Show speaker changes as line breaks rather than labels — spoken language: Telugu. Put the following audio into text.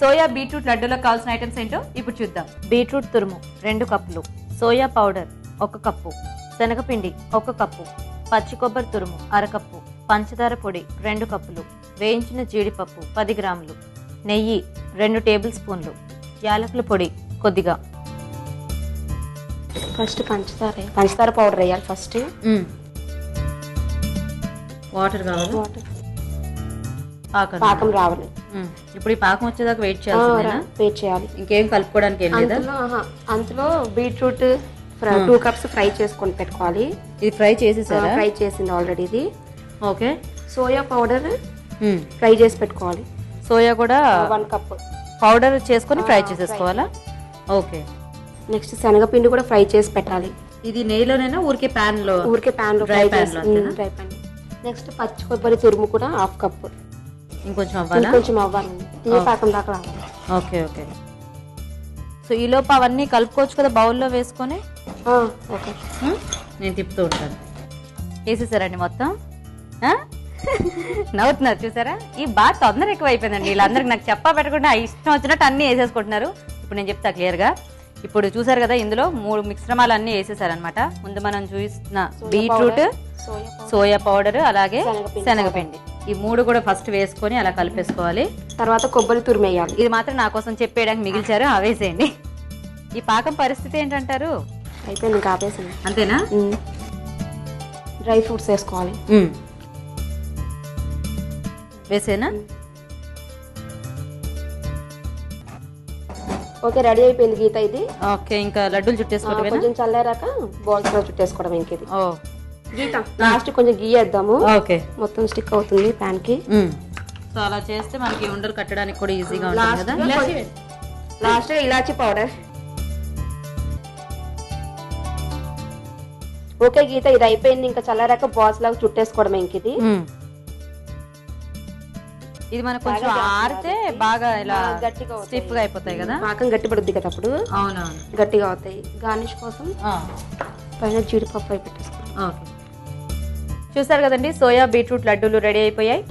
సోయా బీట్రూట్ లడ్డూలకు కావాల్సిన ఐటమ్స్ ఏంటో ఇప్పుడు చూద్దాం. బీట్రూట్ తురుము రెండు కప్పులు. సోయా పౌడర్ ఒక కప్పు. శనగపిండి ఒక కప్పు. పచ్చి కొబ్బరి తురుము అరకప్పు. పంచదార పొడి రెండు కప్పులు. వేయించిన జీడిపప్పు పది గ్రాములు. నెయ్యి రెండు టేబుల్ స్పూన్లు. యాలకుల పొడి కొద్దిగా.
ఫస్ట్ పంచదార పంచదార పౌడర్ వేయాలి ఫస్ట్.
వాటర్ కావాలి? పాకం
రావాలి.
ఇప్పుడు ఈ పాకం వచ్చేదాకా వెయిట్ చేయాల్సిందేనా?
వెయిట్ చేయాలి.
ఇంకేం కలుపుకోవడానికి ఏం లేదా?
అందులో బీట్రూట్ టూ కప్స్ ఫ్రై చేసుకొని పెట్టుకోవాలి.
ఇది ఫ్రై చేసేసారా?
ఫ్రై చేసింది ఆల్రెడీ ఇది.
ఓకే.
Soya powder. ఫ్రై చేసి పెట్టుకోవాలి.
సోయా కూడా
వన్ కప్
పౌడర్ చేసుకొని ఫ్రై చేసేసుకోవాలా? ఓకే.
నెక్స్ట్ శనగపిండి కూడా ఫ్రై చేసి పెట్టాలి.
ఇది నెయ్యిలోనైనా? ఊరికే ప్యాన్లో
ఊరికే
ప్యాన్లో
ఫ్రై? డ్రై ప్యాన్ నెక్స్ట్ పచ్చి కొబ్బరి తురుము కూడా హాఫ్ కప్
ఇంకొంచెం అవ్వాలా
అవ్వాలండి తీయ పాకం దాకా రావాలి
ఓకే ఓకే. సో ఈ లోపు అవన్నీ కలుపుకోవచ్చు కదా బౌల్లో వేసుకొని?
ఆ, ఓకే?
నేను తిప్పుతూ ఉంటాను. వేసేసారండి మొత్తం? ఆ? నవ్వుతున్నారు చూసారా? ఈ బాగా తొందర ఎక్కువ అయిపోయిందండి వీళ్ళందరికి నాకు చెప్పా పెట్టకుండా ఇష్టం వచ్చినట్టు అన్నీ వేసేసుకుంటున్నారు. ఇప్పుడు నేను చెప్తా క్లియర్గా. ఇప్పుడు చూసారు కదా ఇందులో మూడు మిశ్రమాలు అన్నీ వేసేసారనమాట ముందు మనం చూస్తున్న బీట్రూట్
సోయా
సోయా పౌడర్ అలాగే
శనగపిండి
శనగపిండి. ఈ మూడు కూడా ఫస్ట్ వేసుకొని అలా కలిపేసుకోవాలి.
తర్వాత కొబ్బరి తురుము వేయాలి
ఇది మాత్రం నా కోసం చెప్పేయడానికి మిగిల్చారు అవేసేయండి ఈ పాకం పరిస్థితి ఏంటంటారు?
అయిపోయింది ఇంకా ఆపేసింది
అంతేనా?
డ్రై ఫ్రూట్స్ వేసుకోవాలి.
వేసేనా?
ఓకే రెడీ అయిపోయింది గీత ఇది.
ఓకే ఇంకా లడ్డూలు
ఆ,
చుట్టేసుకోవటమేనా
కొంచెం చల్లారాక బాల్స్లో చుట్టేసుకోవడం ఇంక ఇది
ఓ.
గీత లాస్ట్ కొంచెం గీయేద్దాము.
ఓకే.
మొత్తం స్టిక్ అవుతుంది ప్యాన్కి
సో అలా చేస్తే మనకి ఉండలు కట్టడానికి కూడా ఈజీగా ఉంటుంది కదా?
లాస్ట్ ఇలాచి పౌడర్. ఓకే గీత ఇది అయిపోయింది. ఇంకా చల్లారాక బాల్స్ లాగా చుట్టేసుకోవడం ఇంక ఇది.
ఇది మనకు కొంచెం ఆరితే బాగా ఇలా
గట్టిగా.
స్టిఫ్గా అయిపోతాయి కదా?
పాకం గట్టి పడుద్ది కదా అప్పుడు?
అవునవును.
గట్టిగా అవుతాయి. గార్నిష్ కోసం పైన జీడిపప్పు అయి పెట్టేసుకోవాలి
ఓకే. చూసారు కదండి సోయా బీట్రూట్ లడ్డూలు రెడీ అయిపోయాయి.